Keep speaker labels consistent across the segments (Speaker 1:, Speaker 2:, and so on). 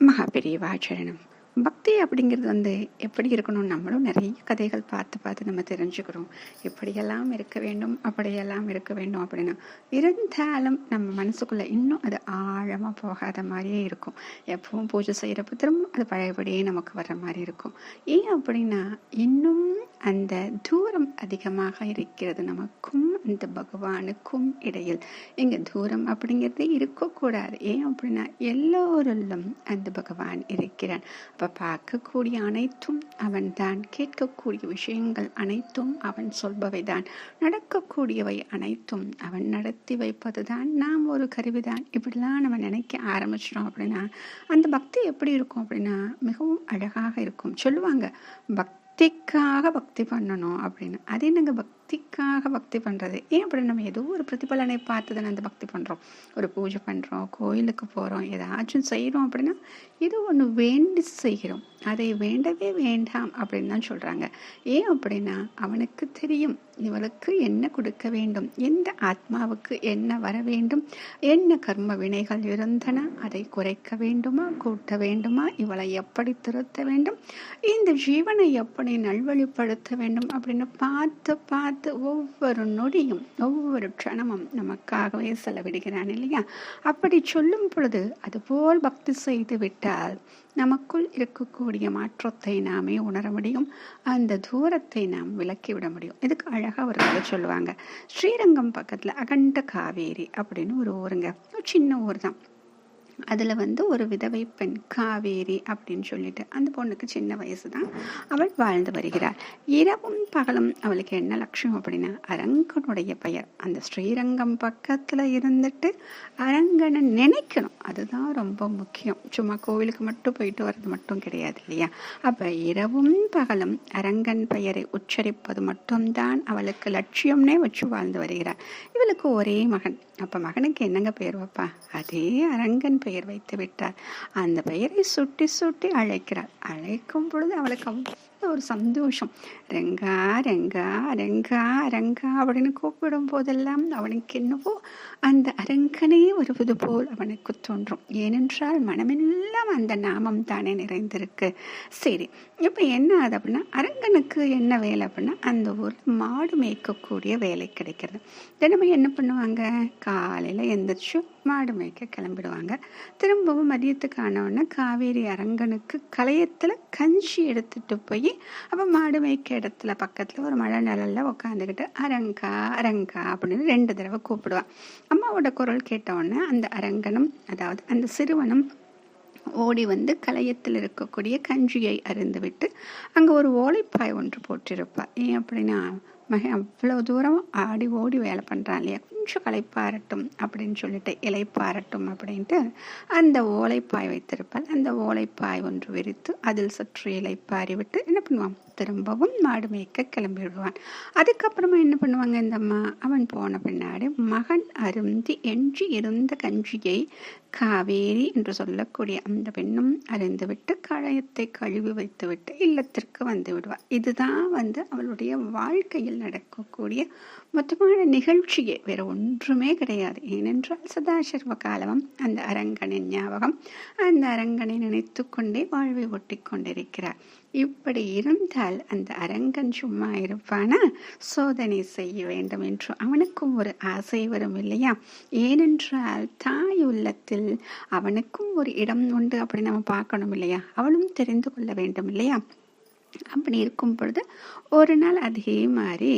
Speaker 1: மகாபெரியவாச்சரணம் பக்தி அப்படிங்கிறது வந்து எப்படி இருக்கணும்? நம்மளும் நிறைய கதைகள் பார்த்து பார்த்து நம்ம தெரிஞ்சுக்கிறோம். எப்படியெல்லாம் இருக்க வேண்டும்? அப்படியெல்லாம் இருக்க வேண்டும் அப்படின்னா இருந்தாலும் நம்ம மனசுக்குள்ளே இன்னும் அது ஆழமாக போகாத மாதிரியே இருக்கும். எப்பவும் பூஜை செய்கிறப்ப திரும்ப அது பழையபடியே நமக்கு வர மாதிரி இருக்கும். ஏன் அப்படின்னா இன்னும் அந்த தூரம் அதிகமாக இருக்கிறது நமக்கும் அந்த பகவானுக்கும் இடையில். இங்கே தூரம் அப்படிங்கிறது இருக்கக்கூடாது. ஏன் அப்படின்னா எல்லோரிலும் அந்த பகவான் இருக்கிறான். அப்போ பார்க்கக்கூடிய அனைத்தும் அவன்தான். கேட்கக்கூடிய விஷயங்கள் அனைத்தும் அவன் சொல்பவை தான் நடக்கக்கூடியவை அனைத்தும் அவன் நடத்தி வைப்பதுதான். நாம் ஒரு கருவிதான். இப்படிலாம் நம்ம நினைக்க ஆரம்பிச்சிட்டோம் அப்படின்னா அந்த பக்தி எப்படி இருக்கும் அப்படின்னா மிகவும் அழகாக இருக்கும். சொல்லுவாங்க பக்தி பக்திக்காக பக்தி பண்ணணும் அப்படின்னு. அது என்னங்க பக்திக்காக பக்தி பண்ணுறது ஏன் அப்படின்னு நம்ம ஏதோ ஒரு பிரதிபலனை பார்த்து தானே அந்த பக்தி பண்ணுறோம் ஒரு பூஜை பண்ணுறோம் கோயிலுக்கு போகிறோம் ஏதாச்சும் செய்கிறோம் அப்படின்னா இது ஒன்று வேண்டி செய்கிறோம். அதை வேண்டவே வேண்டாம் அப்படின்னு தான் சொல்கிறாங்க ஏன் அப்படின்னா அவனுக்கு தெரியும். இவளுக்கு என்ன கொடுக்க வேண்டும்? எந்த ஆத்மாவுக்கு என்ன வர வேண்டும்? என்ன கர்ம வினைகள் இருந்தன? அதை குறைக்க வேண்டுமா? கூட்ட வேண்டுமா? இவளை எப்படி திருத்த வேண்டும்? இந்த ஜீவனை எப்படி நல்வழிப்படுத்த வேண்டும்? அப்படின்னு பார்த்து பார்த்து ஒவ்வொரு நொடியும் ஒவ்வொரு க்ஷணமும் நமக்காகவே செலவிடுகிறான் இல்லையா? அப்படி சொல்லும் பொழுது அதுபோல் பக்தி செய்து விட்டால் நமக்குள் இருக்கக்கூடிய மாற்றத்தை நாமே உணர முடியும். அந்த தூரத்தை நாம் விலக்கி விட முடியும். இதுக்கு அழகாக ஒரு கதை சொல்லுவாங்க. ஸ்ரீரங்கம் பக்கத்தில் அகண்ட காவேரி அப்படின்னு ஒரு ஊருங்க. சின்ன ஊர் தான். அதில் வந்து ஒரு விதவை பெண் காவேரி அப்படின்னு சொல்லிட்டு அந்த பொண்ணுக்கு சின்ன வயசு தான் அவள் வாழ்ந்து வருகிறாள். இரவும் பகலும் அவளுக்கு என்ன லட்சியம் அப்படின்னா அரங்கனுடைய பெயர். அந்த ஸ்ரீரங்கம் பக்கத்தில் இருந்துட்டு அரங்கனை நினைக்கணும். அதுதான் ரொம்ப முக்கியம். சும்மா கோவிலுக்கு மட்டும் போயிட்டு வர்றது மட்டும் கிடையாது இல்லையா? அப்போ இரவும் பகலும் அரங்கன் பெயரை உச்சரிப்பது மட்டும்தான் அவளுக்கு லட்சியம்னே வச்சு வாழ்ந்து வருகிறாள். இவளுக்கு ஒரே மகன். அப்போ மகனுக்கு என்னங்க பெயர் வைப்பா? அதே அரங்கன் பெயர் பெயர் வைத்து விட்டார் அந்த பெயரை சுட்டி சுட்டி அழைக்கிறாள் அழைக்கும் பொழுது அவளுக்கு ஒரு சந்தோஷம். ரெங்கா ரெங்கா ரெங்கா ரெங்கா அப்படின்னு கூப்பிடும் போதெல்லாம் அவனுக்கு என்னவோ அந்த அரங்கனே வருவது போல் அவனுக்கு தோன்றும். ஏனென்றால் மனமெல்லாம் அந்த நாமம் தானே நிறைந்திருக்கு. சரி இப்போ என்ன ஆகுது அப்படின்னா அரங்கனுக்கு என்ன வேலை அப்படின்னா அந்த ஊர் மாடு மேய்க்கக்கூடிய வேலை கிடைக்கிறது. தினமும் என்ன பண்ணுவாங்க? காலையில் எந்திரிச்சு மாடு மேய்க்க கிளம்பிடுவாங்க. திரும்பவும் மதியத்துக்கு ஆனவுடனே காவேரி அரங்கனுக்கு கலையத்தில் கஞ்சி எடுத்துட்டு போய் அப்போ மாடு மேய்க்க இடத்துல பக்கத்தில் ஒரு மழை நிழலில் உட்காந்துக்கிட்டு அரங்கா அரங்கா அப்படின்னு ரெண்டு தடவை கூப்பிடுவான் அம்மாவோட குரல் கேட்ட உடனே அந்த அரங்கனும் அதாவது அந்த சிறுவனும் ஓடி வந்து கலையத்தில் இருக்கக்கூடிய கஞ்சியை அருந்துவிட்டு அங்கே ஒரு ஓலைப்பாய் ஒன்று போட்டிருப்பாள் ஏன் அப்படின்னா மகன் அவ்வளோ தூரம் ஆடி ஓடி வேலை பண்ணுறான் இல்லையா? கொஞ்சம் களைப்பாரட்டும் அப்படின்னு சொல்லிட்டு இலைப்பாரட்டும் அப்படின்ட்டு அந்த ஓலைப்பாய் வைத்திருப்பாள். அந்த ஓலைப்பாய் ஒன்று விரித்து அதில் சற்று இலைப்பாரி விட்டு என்ன பண்ணுவான்? திரும்பவும் மாடு மேய்க்க கிளம்பி விடுவான். அதுக்கப்புறமா என்ன பண்ணுவாங்க இந்த அம்மா? அவன் போன பின்னாடி மகன் அருந்தி எஞ்சி இருந்த கஞ்சியை காவேரி என்று சொல்லக்கூடிய அந்த பெண்ணும் அறிந்துவிட்டு கழயத்தை கழுவி வைத்துவிட்டு இல்லத்திற்கு வந்து விடுவார் இதுதான் வந்து அவளுடைய வாழ்க்கையில் நடக்கக்கூடிய மொத்தமான நிகழ்ச்சியே வேற ஒன்றுமே கிடையாது. ஏனென்றால் சதாசர்வ காலமும் அந்த அரங்கனின் ஞாபகம் அந்த அரங்கனை நினைத்து கொண்டே வாழ்வை ஒட்டி கொண்டிருக்கிறார். இப்படி இருந்தால் அந்த அரங்கன் சும்மா இருப்பானா? சோதனை செய்ய வேண்டும் என்று அவனுக்கும் ஒரு ஆசை வரும் இல்லையா? ஏனென்றால் தாய் உள்ளத்தில் அவனுக்கும் ஒரு இடம் உண்டு அப்படி நம்ம பார்க்கணும் இல்லையா? அவளும் தெரிந்து கொள்ள வேண்டும் இல்லையா? அப்படி இருக்கும் பொழுது ஒரு நாள் அதே மாதிரி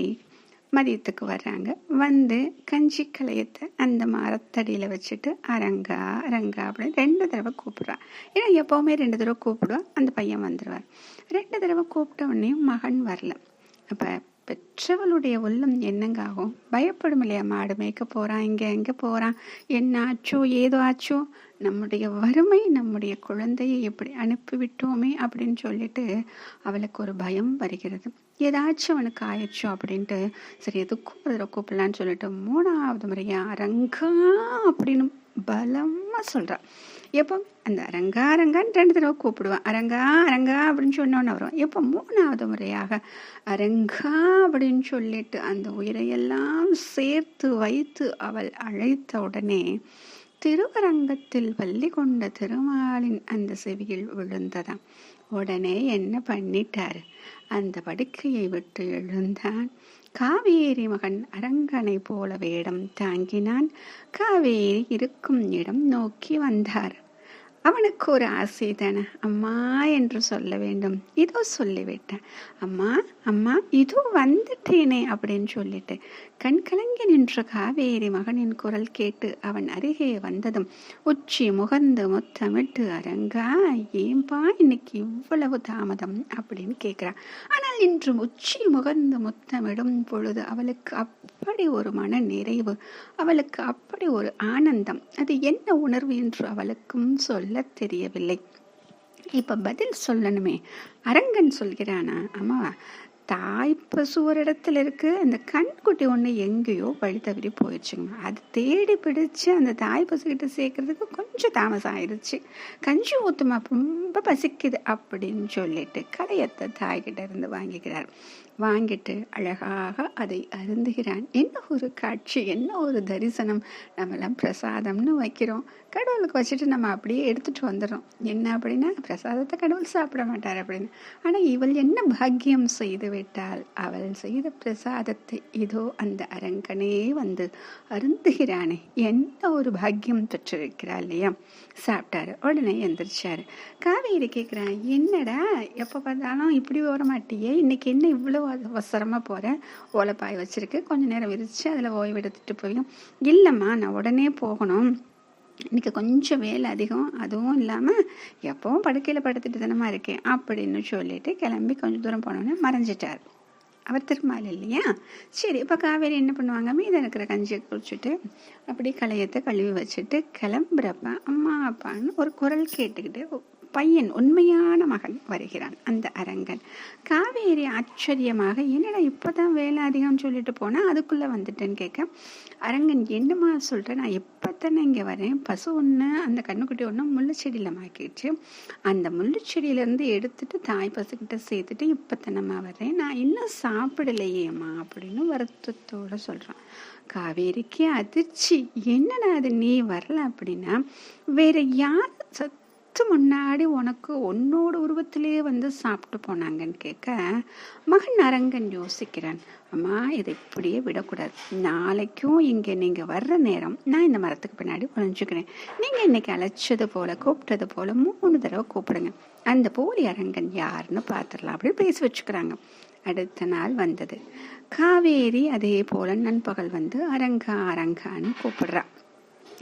Speaker 1: மதியத்துக்கு வர்றாங்க. வந்து கஞ்சி கலையத்தை அந்த மரத்தடியில் வச்சுட்டு அரங்கா அரங்கா அப்படின்னு ரெண்டு தடவை கூப்பிடுறான் ஏன்னா எப்போவுமே ரெண்டு தடவை கூப்பிடுவான் அந்த பையன் வந்துடுவார் ரெண்டு தடவை கூப்பிட்ட உடனே மகன் வரல. அப்போ பெற்றவளுடைய உள்ளம் என்னங்க ஆகும் பயப்படும் இல்லையா மாடு மேய்க்க போகிறான் இங்கே எங்கே போகிறான் என்ன ஆச்சோ ஏதோ ஆச்சோ? நம்முடைய வறுமை நம்முடைய குழந்தையை எப்படி அனுப்பிவிட்டோமே அப்படின்னு சொல்லிட்டு அவளுக்கு ஒரு பயம் வருகிறது. ஏதாச்சும் அவனுக்கு ஆயிடுச்சோ அப்படின்ட்டு சரி எதுக்கும் அதில் கூப்பிடலான்னு சொல்லிட்டு மூணாவது முறையா அரங்கா அப்படின்னு பலமாக சொல்கிறான் எப்போ? அந்த அரங்கா அரங்கான்னு ரெண்டு தடவை கூப்பிடுவான் அரங்கா அரங்கா அப்படின்னு சொன்னோன்னு வரும் எப்போ? மூணாவது முறையாக. அரங்கா அப்படின்னு சொல்லிட்டு அந்த உயிரையெல்லாம் சேர்த்து வைத்து அவள் அழைத்த உடனே திருவரங்கத்தில் பள்ளி கொண்ட திருமாலின் அந்த செவியில் விழுந்ததாம். உடனே என்ன பண்ணிட்டார்? அந்த படுக்கையை விட்டு எழுந்தான். காவேரி மகன் அரங்கனை போல வேடம் தாங்கினான். காவேரி இருக்கும் இடம் நோக்கி வந்தார். அவனுக்கு ஒரு ஆசை தானே? அம்மா என்று சொல்ல வேண்டும். இதோ சொல்லிவிட்டேன். அம்மா அம்மா இதோ வந்துட்டேனே அப்படின்னு சொல்லிட்டு கண் கலங்கி நின்ற காவேரி மகனின் குரல் கேட்டு அவன் அருகே வந்ததும் உச்சி முகந்து முத்தமிட்டு அரங்கா ஏம்பா இன்னைக்கு இவ்வளவு தாமதம் அப்படின்னு கேட்கிறான். ஆனால் இன்று உச்சி முகந்து முத்தமிடும் பொழுது அவளுக்கு அப்படி ஒரு மன நிறைவு அவளுக்கு அப்படி ஒரு ஆனந்தம். அது என்ன உணர்வு என்று அவளுக்கும் சொல்ல தெரியவில்லை. இப்ப பதில் சொல்லணுமே. அரங்கன் சொல்கிறானா? அம்மாவா தாய் பசு ஒரு இடத்துல இருக்கு. அந்த கண்குட்டி ஒன்று எங்கேயோ வழி தவறி போயிடுச்சுங்க. அது தேடி பிடிச்சு அந்த தாய் பசுக்கிட்ட சேர்க்கறதுக்கு கொஞ்சம் தாமசம் ஆயிடுச்சு கஞ்சி ஊத்துமா? ரொம்ப பசிக்குது அப்படின்னு சொல்லிட்டு கலையத்தை தாய்கிட்ட இருந்து வாங்கிக்கிறார். வாங்கிட்டு அழகாக அதை அருந்துகிறான். என்ன ஒரு காட்சி என்ன ஒரு தரிசனம். நம்மளாம் பிரசாதம்னு வைக்கிறோம். கடவுளுக்கு வச்சுட்டு நம்ம அப்படியே எடுத்துட்டு வந்துடுறோம். என்ன அப்படின்னா பிரசாதத்தை கடவுள் சாப்பிட மாட்டார் அப்படின்னு. ஆனால் இவள் என்ன பாக்கியம் செய்து விட்டால் அவள் செய்த பிரசாதத்தை இதோ அந்த அரங்கனே வந்து அருந்துகிறானே. என்ன ஒரு பாக்கியம் பெற்றிருக்கிறாள் இல்லையா? சாப்பிட்டாரு. உடனே எந்திரிச்சாரு. காவேரி கேட்குறான் என்னடா எப்போ பார்த்தாலும் இப்படி வர மாட்டியே இன்னைக்கு என்ன இவ்வளோ அவசரமாக போகிறேன் ஓலைப்பாய் வச்சுருக்கு. கொஞ்ச நேரம் விரித்து அதில் ஓய்வு எடுத்துகிட்டு போயும் இல்லைம்மா நான் உடனே போகணும். இன்னைக்கு கொஞ்சம் வேலை அதிகம். அதுவும் இல்லாமல் எப்பவும் படுக்கையில் படுத்துட்டு தானமா இருக்கேன். அப்படின்னு சொல்லிட்டு கிளம்பி கொஞ்சம் தூரம் போனோன்னே மறைஞ்சிட்டார். அவர் திருமால் இல்லையா? சரி இப்போ காவேரி என்ன பண்ணுவாங்க? மீதம் இருக்கிற கஞ்சியை குடிச்சிட்டு அப்படி களையத்தை கழுவி வச்சுட்டு கிளம்புறப்ப அம்மா அப்பான்னு ஒரு குரல் கேட்டுக்கிட்டு பையன் உண்மையான மகன் வருகிறான். அந்த அரங்கன் காவேரி ஆச்சரியமாக என்னடா இப்போதான் வேலை அதிகம்னு சொல்லிட்டு போனா அதுக்குள்ள வந்துட்டேன்னு கேட்க அரங்கன் என்னம்மா சொல்கிறேன் நான் எப்போத்தானே இங்கே வரேன். பசு ஒன்று அந்த கண்ணுக்குட்டி ஒன்று முள்ளுச்செடியில் மாக்கிடுச்சு அந்த முள்ளுச்செடியிலேருந்து எடுத்துட்டு தாய் பசுக்கிட்ட சேர்த்துட்டு இப்போ தானம்மா வரேன். நான் இன்னும் சாப்பிடலையேம்மா அப்படின்னு வருத்தத்தோட சொல்கிறான் காவேரிக்கு அதிர்ச்சி. என்னடா அது நீ வரல அப்படின்னா வேற யார் சத் சற்று முன்னாடி உனக்கு உன்னோட உருவத்திலே வந்து சாப்பிட்டு போனாங்கன்னு கேட்க மகன் அரங்கன் யோசிக்கிறான். அம்மா இதை இப்படியே விடக்கூடாது. நாளைக்கும் இங்கே நீங்கள் வர்ற நேரம் நான் இந்த மரத்துக்கு பின்னாடி ஒழிஞ்சுக்கிறேன் நீங்கள் இன்னைக்கு அழைச்சது போல் கூப்பிட்டது போல் மூணு தடவை கூப்பிடுங்க. அந்த போலி அரங்கன் யாருன்னு பார்த்துடலாம். அப்படின்னு பேசி வச்சுக்கிறாங்க. அடுத்த நாள் வந்தது. காவேரி அதே போல் நண்பகல் வந்து அரங்கா அரங்கான்னு கூப்பிடுறா.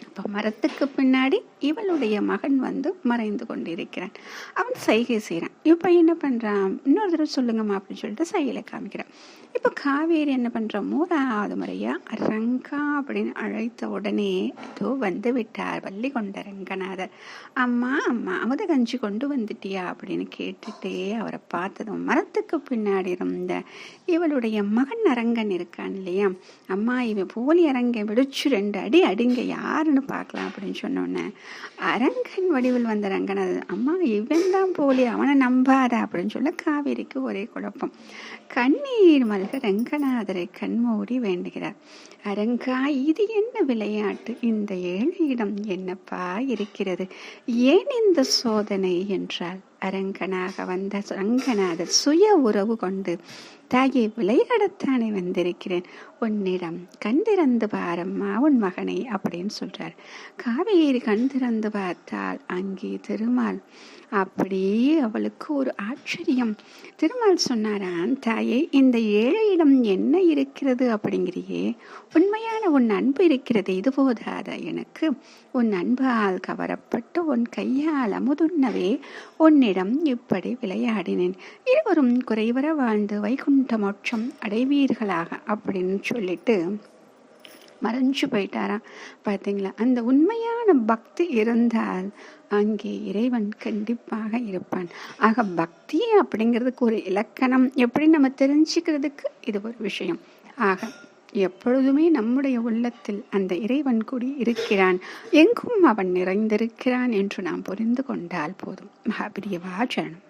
Speaker 1: அப்போ மரத்துக்கு பின்னாடி இவளுடைய மகன் வந்து மறைந்து கொண்டிருக்கிறான். அவன் சைகை செய்கிறான் இப்போ என்ன பண்ணுறான் இன்னொரு தடவை சொல்லுங்கம்மா அப்படின்னு சொல்லிட்டு சைகளை காமிக்கிறான். இப்போ காவேரி என்ன பண்ணுறான் மூணாவது முறையாக ரங்கா அப்படின்னு அழைத்த உடனே ஏதோ வந்து விட்டார். வள்ளி கொண்ட ரங்கநாதர். அம்மா அம்மா அமுத கஞ்சி கொண்டு வந்துட்டியா அப்படின்னு கேட்டுட்டே அவரை பார்த்ததும் மரத்துக்கு பின்னாடி இருந்த இவளுடைய மகன் அரங்கன் இருக்கான் இல்லையா? அம்மா இவன் போலி அரங்கன் விடுச்சு ரெண்டு அடி அடிங்க. யார் யாருன்னு பார்க்கலாம் அப்படின்னு சொன்னோன்னே அரங்கன் வடிவில் வந்த ரங்கநாதர் அம்மா இவன் தான் போலி அவனை நம்பாத அப்படின்னு சொல்ல காவேரிக்கு ஒரே குழப்பம். கண்ணீர் மல்க ரங்கநாதரை கண்மூடி வேண்டுகிறார். அரங்கா இது என்ன விளையாட்டு? இந்த ஏழையிடம் என்னப்பா இருக்கிறது? ஏன் இந்த சோதனை? என்றால் அரங்கனாக வந்த ரங்கநாதர் சுய உறவு கொண்டு தாயே விளையாடத்தானே வந்திருக்கிறேன். உன்னிடம் கண் திறந்து பாரம்மா உன் மகனை அப்படின்னு சொல்றார். காவேரி கண் திறந்து பார்த்தால் அங்கே திருமால். அப்படியே அவளுக்கு ஒரு ஆச்சரியம். திருமால் சொன்னாரான் தாயே இந்த ஏழையிடம் என்ன இருக்கிறது அப்படிங்கிறியே? உண்மையான உன் அன்பு இருக்கிறது இது போதாத எனக்கு. உன் அன்பால் கவரப்பட்டு உன் கையால் அமுதுண்ணவே உன்னிடம் இப்படி விளையாடினேன். இருவரும் குறைவர வாழ்ந்து வைகுண்ட மோட்சம் அடைவீர்களாக அப்படின்னு சொல்லிட்டு மறைஞ்சு போயிட்டாராம். பார்த்தீங்களா? அந்த உண்மையான பக்தி இருந்தால் அங்கே இறைவன் கண்டிப்பாக இருப்பான். ஆக பக்தி அப்படிங்கிறதுக்கு ஒரு இலக்கணம் எப்படி நம்ம தெரிஞ்சுக்கிறதுக்கு இது ஒரு விஷயம். ஆக எப்பொழுதுமே நம்முடைய உள்ளத்தில் அந்த இறைவன் கூடி இருக்கிறான். எங்கும் அவன் நிறைந்திருக்கிறான் என்று நாம் புரிந்து கொண்டால் போதும். மகாபிரியவா சரணம்.